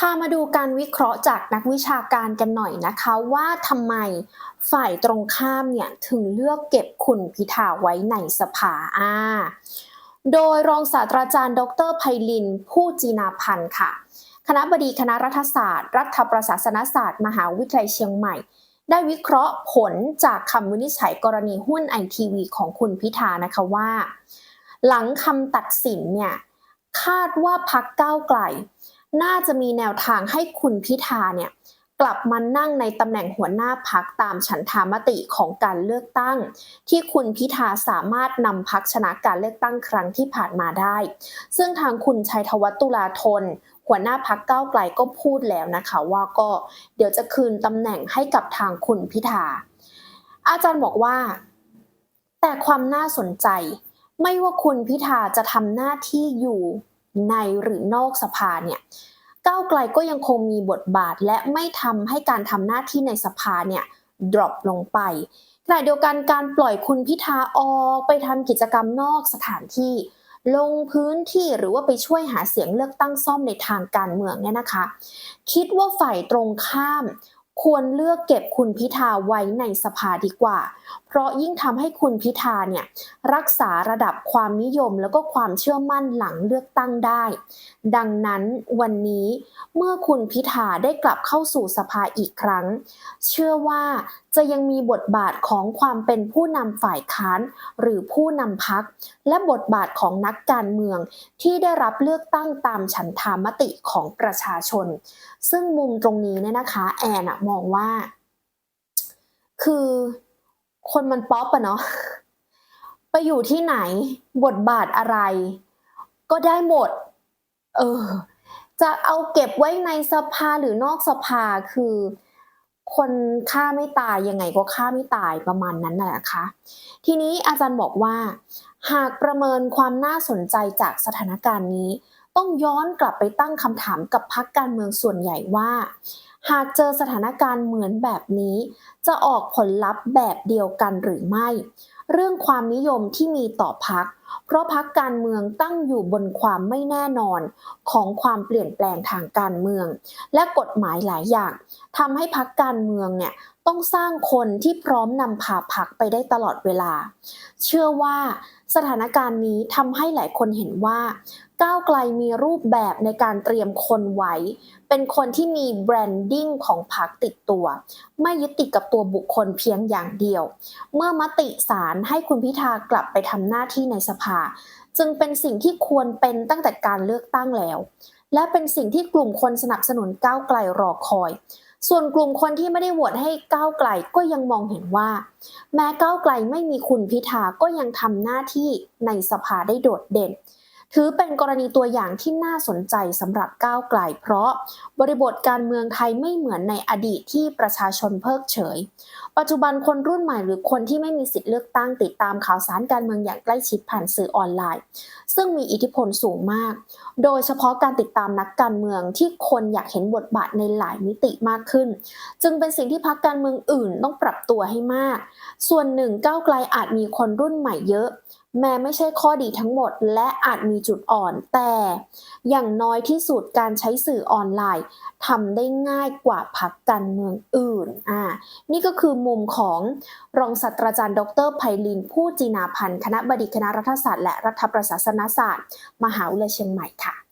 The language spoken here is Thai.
พามาดูการวิเคราะห์จากนักวิชาการกันหน่อยนะคะว่าทำไมฝ่ายตรงข้ามเนี่ยถึงเลือกเก็บคุณพิธาไว้ในสภาอ่าโดยรองศาสตราจารย์ ดรไพลิน ผู้จีนาพันธ์ค่ะ คณะบดีคณะรัฐศาสตร์ รัฐประศาสนศาสตร์ มหาวิทยาลัยเชียงใหม่ ได้วิเคราะห์ผลจากคำวินิจฉัยกรณีหุ้นไอทีวีของคุณพิธานะคะว่า หลังคำตัดสินเนี่ยคาดว่าพักก้าวไกล น่าจะมีแนวทางให้คุณพิธาเนี่ยกลับมานั่งในตำแหน่งหัวหน้าพักตามฉันทามติของการเลือกตั้ง ที่คุณพิธาสามารถนำพักชนะการเลือกตั้งครั้งที่ผ่านมาได้ ซึ่งทางคุณชัยธวัฒตุลาธน หัวหน้าพักเก้าไกลก็พูดแล้วนะคะว่าก็เดี๋ยวจะคืนตำแหน่งให้กับทางคุณพิธา อาจารย์บอกว่า แต่ความน่าสนใจ ไม่ว่าคุณพิธาจะทำหน้าที่อยู่ ในหรือนอกสภาเนี่ยก้าวไกลก็ยังคงมีบทบาทและไม่ทำให้การทำหน้าที่ในสภาเนี่ยดรอปลงไปขณะเดียวกันการปล่อยคุณพิธาออกไปทำกิจกรรมนอกสถานที่ ลงพื้นที่หรือว่าไปช่วยหาเสียงเลือกตั้งซ่อมในทางการเมืองเนี่ยนะคะ คิดว่าฝ่ายตรงข้าม ควรเลือกเก็บคุณพิธาไว้ในสภาดีกว่า เพราะยิ่งทำให้คุณพิธาเนี่ยรักษาระดับความนิยมแล้วก็ความเชื่อมั่นหลังเลือกตั้งได้ ดังนั้นวันนี้เมื่อคุณพิธาได้กลับเข้าสู่สภาอีกครั้ง เชื่อว่าจะยังมีบทบาทของความเป็นผู้นำฝ่ายค้าน หรือผู้นำพัก และบทบาทของนักการเมืองที่ได้รับเลือกตั้งตามฉันทามติของประชาชน ซึ่งมุมตรงนี้เนี่ยนะคะแอนอะมองว่า คือคนมันป๊อปอะเนาะไปอยู่ที่ไหนบทบาทอะไร ก็ได้หมด เออ จะเอาเก็บไว้ในสภาหรือนอกสภาคือ คนฆ่าไม่ตายยังไงก็ฆ่าไม่ตายประมาณนั้นน่ะนะคะ ทีนี้อาจารย์บอกว่า หากประเมินความน่าสนใจจากสถานการณ์นี้ ต้องย้อนกลับไปตั้งคำถามกับพรรคการเมืองส่วนใหญ่ว่า หากเจอสถานการณ์เหมือนแบบนี้ จะออกผลลัพธ์แบบเดียวกันหรือไม่ เรื่องความนิยมที่มีต่อพัก เพราะพักการเมืองตั้งอยู่บนความไม่แน่นอนของความเปลี่ยนแปลงทางการเมือง และกฎหมายหลายอย่างทำให้พักการเมืองเนี่ยต้องสร้างคนที่พร้อมนำพาพักไปได้ตลอดเวลา เชื่อว่าสถานการณ์นี้ทำให้หลายคนเห็นว่าก้าวไกลมีรูปแบบในการเตรียมคนไว้ เป็นคนที่มีแบรนดิ้งของพรรคติดตัว ไม่ยึดติดกับตัวบุคคลเพียงอย่างเดียว เมื่อมติสารให้คุณพิธากลับไปทำหน้าที่ในสภา จึงเป็นสิ่งที่ควรเป็นตั้งแต่การเลือกตั้งแล้ว และเป็นสิ่งที่กลุ่มคนสนับสนุนก้าวไกลรอคอย ส่วนกลุ่มคนที่ไม่ได้โหวตให้ก้าวไกลก็ยังมองเห็นว่า แม้ก้าวไกลไม่มีคุณพิธาก็ยังทำหน้าที่ในสภาได้โดดเด่นถือเป็นกรณีตัวอย่างที่น่าสนใจสำหรับก้าวไกล เพราะบริบทการเมืองไทยไม่เหมือนในอดีตที่ประชาชนเพิกเฉย ปัจจุบันคนรุ่นใหม่หรือคนที่ไม่มีสิทธิ์เลือกตั้งติดตามข่าวสารการเมืองอย่างใกล้ชิดผ่านสื่อออนไลน์ ซึ่งมีอิทธิพลสูงมาก โดยเฉพาะการติดตามนักการเมืองที่คนอยากเห็นบทบาทในหลายมิติมากขึ้น จึงเป็นสิ่งที่พรรคการเมืองอื่นต้องปรับตัวให้มาก ส่วนหนึ่งก้าวไกลอาจมีคนรุ่นใหม่เยอะ แม้ไม่ใช่ข้อดีทั้งหมด และอาจมีจุดอ่อนแต่ อย่างน้อยที่สุดการใช้สื่อออนไลน์ทำได้ง่ายกว่าพรรคการเมืองอื่นอ่านี่ก็คือมุมของรองศาสตราจารย์ ดรไพลิน ผู้จีนาพันธ์ คณะบดีคณะรัฐศาสตร์ และรัฐประศาสนศาสตร์ มหาวิทยาลัยเชียงใหม่ค่ะ